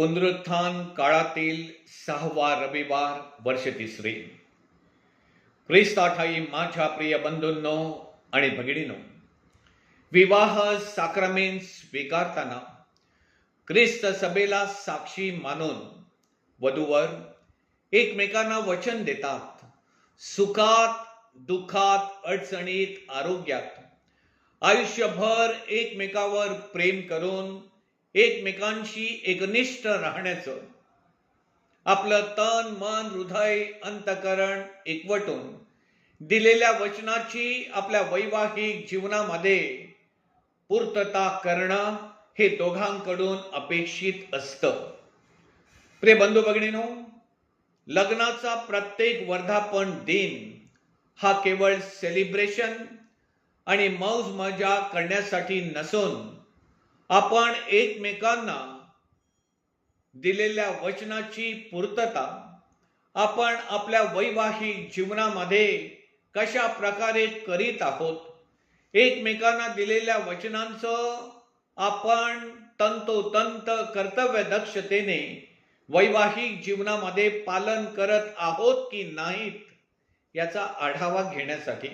पुनरुत्थान काळातील सहावा रविवार वर्ष तिसरे. ख्रिस्ता ठाई माझ्या प्रिय बंधूंनो आणि भगिनीनो विवाह साक्रमेंट स्वीकारताना ख्रिस्त सभेला साक्षी मानून वधूवर एकमेकांना वचन देतात. सुखात दुःखात अडचणीत आरोग्यात आयुष्यभर एकमेकावर प्रेम करून एकमेकांशी एकनिष्ठ राहण्याचं. आपलं तन मन हृदय अंतकरण एकवटून दिलेल्या वचनाची आपल्या वैवाहिक जीवनामध्ये पूर्तता करणं हे दोघांकडून अपेक्षित असतं. प्रिय बंधू भगिनीनो लग्नाचा प्रत्येक वर्धापन दिन हा केवळ सेलिब्रेशन आणि मौज मजा करण्यासाठी नसून आपण एकमेकांना दिलेल्या वचनाची पूर्तता आपण आपल्या वैवाहिक जीवनामध्ये कशा प्रकारे करीत आहोत एकमेकांना दिलेल्या वचनांचं आपण तंतोतंत कर्तव्य दक्षतेने वैवाहिक जीवनामध्ये पालन करत आहोत की नाहीत याचा आढावा घेण्यासाठी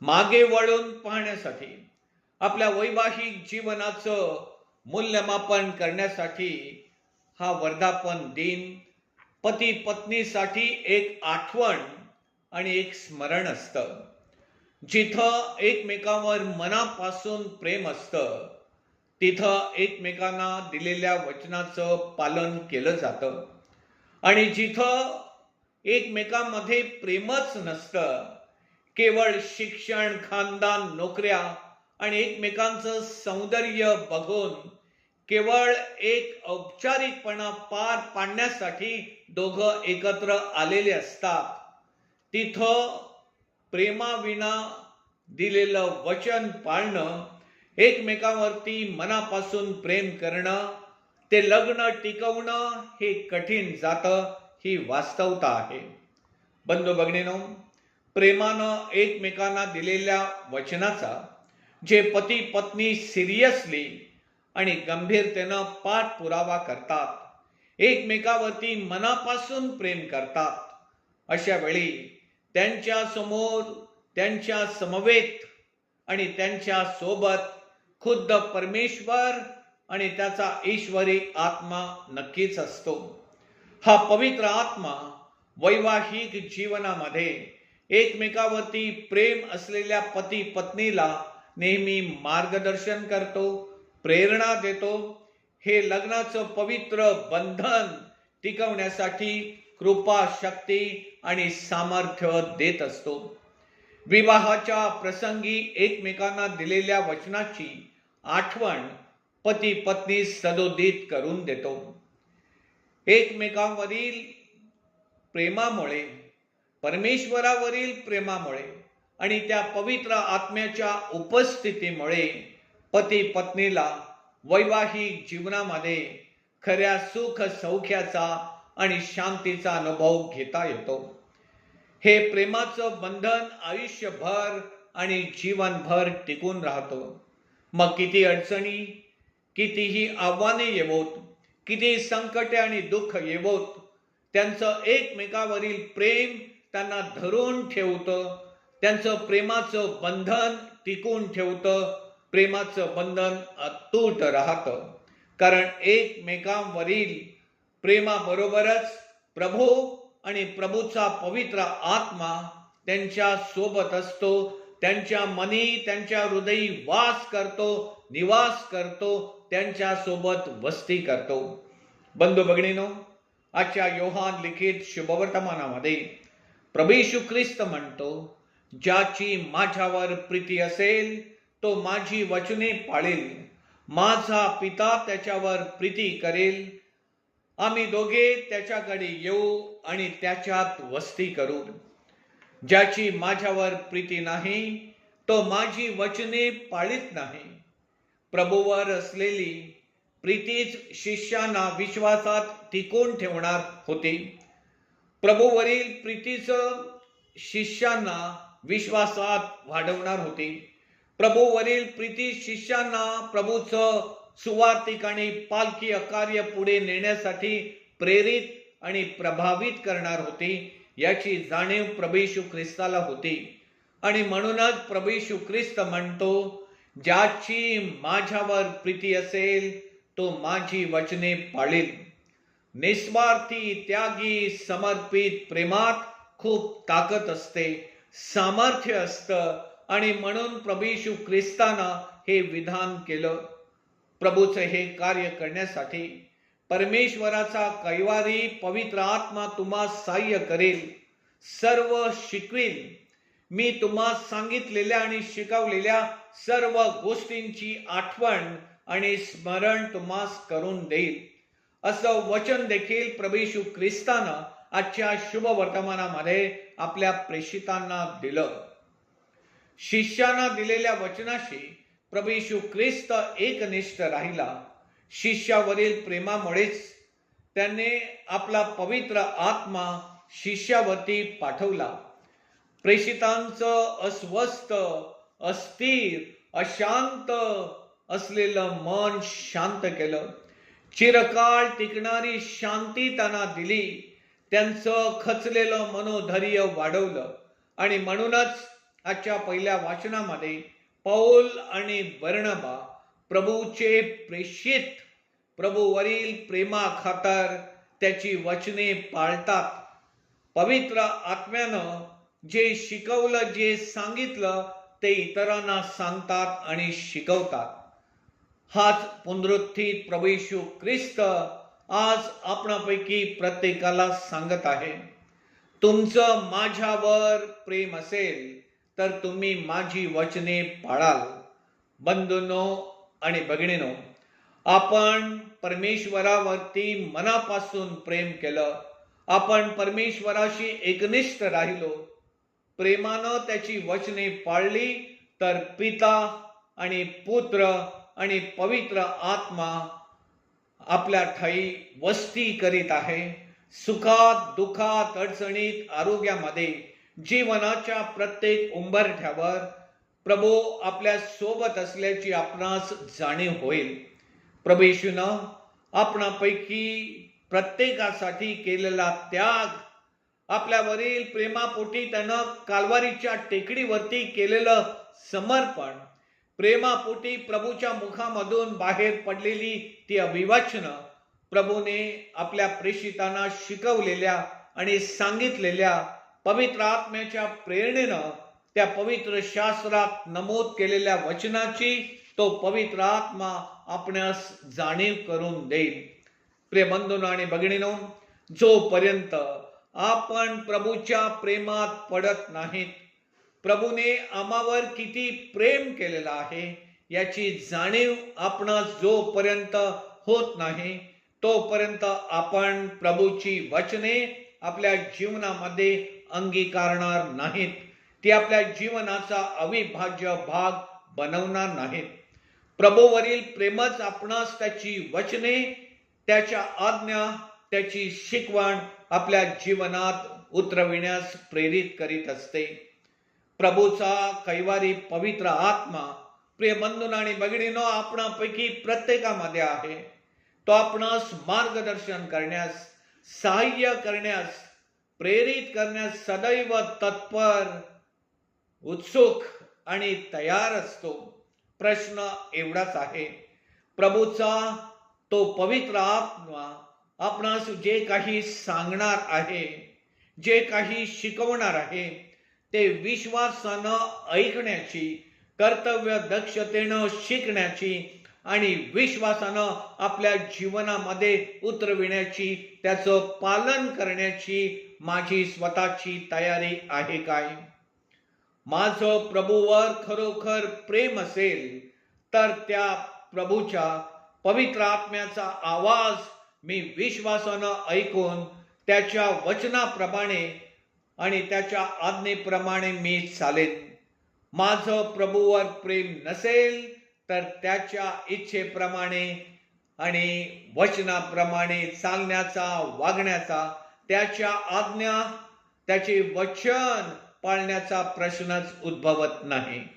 मागे वळून पाहण्यासाठी आपल्या वैवाहिक जीवनाचं मूल्यमापन करण्यासाठी हा वर्धापन दिन पती पत्नीसाठी एक आठवण आणि एक स्मरण असतं. जिथं एकमेकांवर मनापासून प्रेम असतं तिथं एकमेकांना दिलेल्या वचनाचं पालन केलं जातं. आणि जिथं एकमेकांमध्ये प्रेमच नसतं केवळ शिक्षण खानदान नोकऱ्या आणि एकमेकांचं सौंदर्य बघून केवळ एक औपचारिकपणा पार पाडण्यासाठी दोघं एकत्र आलेले असतात. तिथं प्रेमाविना दिलेलं वचन पाळणं एकमेकांवरती मनापासून प्रेम करणं ते लग्न टिकवणं हे कठीण जातं ही वास्तवता आहे. बंधू भगिनीनो प्रेमानं एकमेकांना दिलेल्या वचनाचा जे पती पत्नी सिरियसली आणि गंभीरतेनं पाठपुरावा करतात एकमेकावरती मनापासून प्रेम करतात अशा वेळी त्यांच्यासमोर त्यांच्या समवेत आणि त्यांच्यासोबत खुद्द परमेश्वर आणि त्याचा ईश्वरी आत्मा नक्कीच असतो. हा पवित्र आत्मा वैवाहिक जीवनामध्ये एकमेकावरती प्रेम असलेल्या पती पत्नीला नेहमी मार्गदर्शन करतो प्रेरणा देतो. हे लग्नाचं पवित्र बंधन टिकवण्यासाठी कृपा शक्ती आणि सामर्थ्य देत असतो. विवाहाच्या प्रसंगी एकमेकांना दिलेल्या वचनाची आठवण पती पत्नी सदोदित करून देतो. एकमेकांवरील प्रेमामुळे परमेश्वरावरील प्रेमामुळे आणि त्या पवित्र आत्म्याच्या उपस्थितीमुळे पती पत्नीला वैवाहिक जीवनामध्ये खऱ्या सुख सौख्याचा आणि शांतीचा अनुभव घेता येतो. हे प्रेमाचं बंधन आयुष्यभर आणि जीवनभर टिकून राहतो. मग किती अडचणी कितीही आव्हाने येवोत किती संकटे आणि दुःख येवोत त्यांचं एकमेकावरील प्रेम त्यांना धरून ठेवतं त्यांचं प्रेमाचं बंधन टिकून ठेवतं प्रेमाचं बंधन अतूट राहतं. कारण एकमेकांवरील प्रेमाबरोबरच प्रभू आणि प्रभूचा पवित्र आत्मा त्यांच्यासोबत असतो त्यांच्या मनी त्यांच्या हृदयी वास करतो निवास करतो त्यांच्यासोबत वस्ती करतो. बंधू भगिनीनो आजच्या योहान लिखित शुभवर्तमानामध्ये प्रभू ख्रिस्त म्हणतो ज्याची माझ्यावर प्रीती असेल तो माझी वचने पाळेल. माझा पिता त्याच्यावर प्रीती करेल. आम्ही दोघे त्याच्याकडे येऊ आणि त्याच्यात वस्ती करू. ज्याची माझ्यावर प्रीती नाही तो माझी वचने पाळीत नाही. प्रभूवर असलेली प्रीतीच शिष्यांना विश्वासात टिकून ठेवणार होती. प्रभूवरील प्रीतीचं शिष्यांना विश्वासात वाढवणार होती. प्रभूवरील प्रीती शिष्यांना प्रभूचं सुवार्तिक आणि पालखी अकार्य पुढे नेण्यासाठी प्रेरित आणि प्रभावित करणार होती याची जाणीव प्रभेशू ख्रिस्ताला होती. आणि म्हणूनच प्रभेशू ख्रिस्त म्हणतो ज्याची माझ्यावर प्रीती असेल तो माझी वचने पाळील. निस्वार्थी त्यागी समर्पित प्रेमात खूप ताकद असते. सामर्थ्य असतं आणि म्हणून प्रभू ख्रिस्तानं हे विधान केलं. प्रभूचं हे कार्य करण्यासाठी परमेश्वराचा कैवारी पवित्र आत्मा तुम्हा सहाय्य करेल. सर्व शिकवेल मी तुम्हा सांगितलेल्या आणि शिकवलेल्या सर्व गोष्टींची आठवण आणि स्मरण तुम्हास करून देईल. असं वचन देखील प्रभेशू ख्रिस्तानं आजच्या शुभ वर्तमानामध्ये आपल्या प्रेषितांना दिलं. शिष्यांना दिलेल्या वचनाशी प्रभू ख्रिस्त एकनिष्ठ राहिला. शिष्यावरील प्रेमामुळेच त्याने आपला पवित्र आत्मा शिष्यावरती पाठवला. प्रेषितांचं अस्वस्थ अस्थिर अशांत असलेलं मन शांत केलं. चिरकाळ टिकणारी शांती त्यांना दिली. त्यांचं खचलेलं मनोधैर्य वाढवलं. आणि म्हणूनच आजच्या पहिल्या वाचनामध्ये पौल आणि बर्णबा प्रभूचे प्रेषित प्रभूवरील प्रेमाखातर त्याची वचने पाळतात. पवित्र आत्म्यानं जे शिकवलं जे सांगितलं ते इतरांना सांगतात आणि शिकवतात. हाच पुनरुत्थित प्रभू ख्रिस्त आज आपणापैकी प्रत्येकाला सांगत आहे तुमचं माझ्यावर प्रेम असेल तर तुम्ही माझी वचने पाळाल. बंधुनो आणि भगिनीनो आपण परमेश्वरावरती मनापासून प्रेम केलं आपण परमेश्वराशी एकनिष्ठ राहिलो प्रेमानं त्याची वचने पाळली तर पिता आणि पुत्र आणि पवित्र आत्मा आपल्या ठाई वस्ती करीत आहे. सुखात दुखात अडचणीत आरोग्यामध्ये जीवनाच्या प्रत्येक उंबरठ्यावर प्रभू आपल्यासोबत असल्याची आपणास जाणीव होईल. प्रभू आपणापैकी प्रत्येकासाठी केलेला त्याग आपल्यावरील प्रेमापोटी त्यानं कालवारीच्या टेकडीवरती केलेलं समर्पण प्रेमापोटी प्रभूच्या मुखामधून बाहेर पडलेली ती अभिवाचनं प्रभूने आपल्या प्रेषितांना शिकवलेल्या आणि सांगितलेल्या पवित्र आत्म्याच्या प्रेरणेनं त्या पवित्र शास्त्रात नमूद केलेल्या वचनाची तो पवित्र आत्मा आपणास जाणीव करून देईल. प्रेमंदून आणि भगिनीनो जोपर्यंत आपण प्रभूच्या प्रेमात पडत नाहीत प्रभूने आम्हावर किती प्रेम केलेलं आहे याची जाणीव आपणास जोपर्यंत होत नाही तोपर्यंत आपण प्रभूची वचने आपल्या जीवनामध्ये अंगीकारणार नाहीत. ती आपल्या जीवनाचा अविभाज्य भाग बनवणार नाहीत. प्रभूवरील प्रेमच आपणास त्याची वचने त्याच्या आज्ञा त्याची शिकवण आपल्या जीवनात उतरविण्यास प्रेरित करीत असते. प्रभूचा कैवारी पवित्र आत्मा प्रिय बंधून आणि भगिनीनो आपणापैकी प्रत्येकामध्ये आहे तो आपणास मार्गदर्शन करण्यास सहाय्य करण्यास प्रेरित करण्यास सदैव तत्पर उत्सुक आणि तयार असतो प्रश्न एवढाच आहे प्रभूचा तो पवित्र आत्मा आपणास जे काही सांगणार आहे जे काही शिकवणार आहे ते विश्वासानं ऐकण्याची कर्तव्य दक्षतेनं शिकण्याची आणि विश्वासानं आपल्या जीवनामध्ये उतरविण्याची त्याचं पालन करण्याची माझी स्वतःची तयारी आहे काय? माझं प्रभूवर खरोखर प्रेम असेल तर त्या प्रभूच्या पवित्र आत्म्याचा आवाज मी विश्वासानं ऐकून त्याच्या वचनाप्रमाणे आणि त्याच्या आज्ञेप्रमाणे मी चालेन. माझं प्रभूवर प्रेम नसेल तर त्याच्या इच्छेप्रमाणे आणि वचनाप्रमाणे चालण्याचा वागण्याचा त्याच्या आज्ञा त्याचे वचन पाळण्याचा प्रश्नच उद्भवत नाही.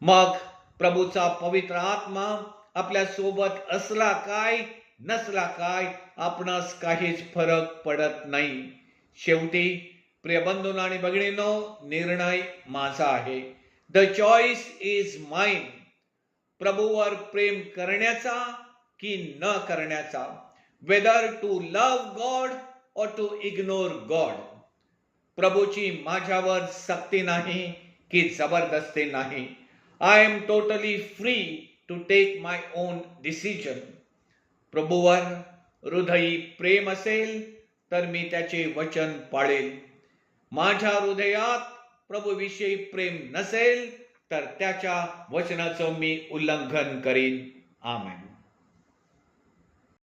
मग प्रभूचा पवित्र आत्मा आपल्यासोबत असला काय नसला काय आपणास काहीच फरक पडत नाही. शेवटी प्रिय बंधून आणि भगिनीनो निर्णय माझा आहे. द चॉईस इज माइंड प्रभूवर प्रेम करण्याचा की न करण्याचा? Whether to love God or to ignore God प्रभूची माझ्यावर सक्ती नाही की जबरदस्ती नाही. I am totally free to take my own decision प्रभूवर हृदयी प्रेम असेल तर मी त्याचे वचन पाळेल. माझ्या हृदयात प्रभूविषयी प्रेम नसेल तर त्याच्या वचनाचं मी उल्लंघन करीन. आमेन.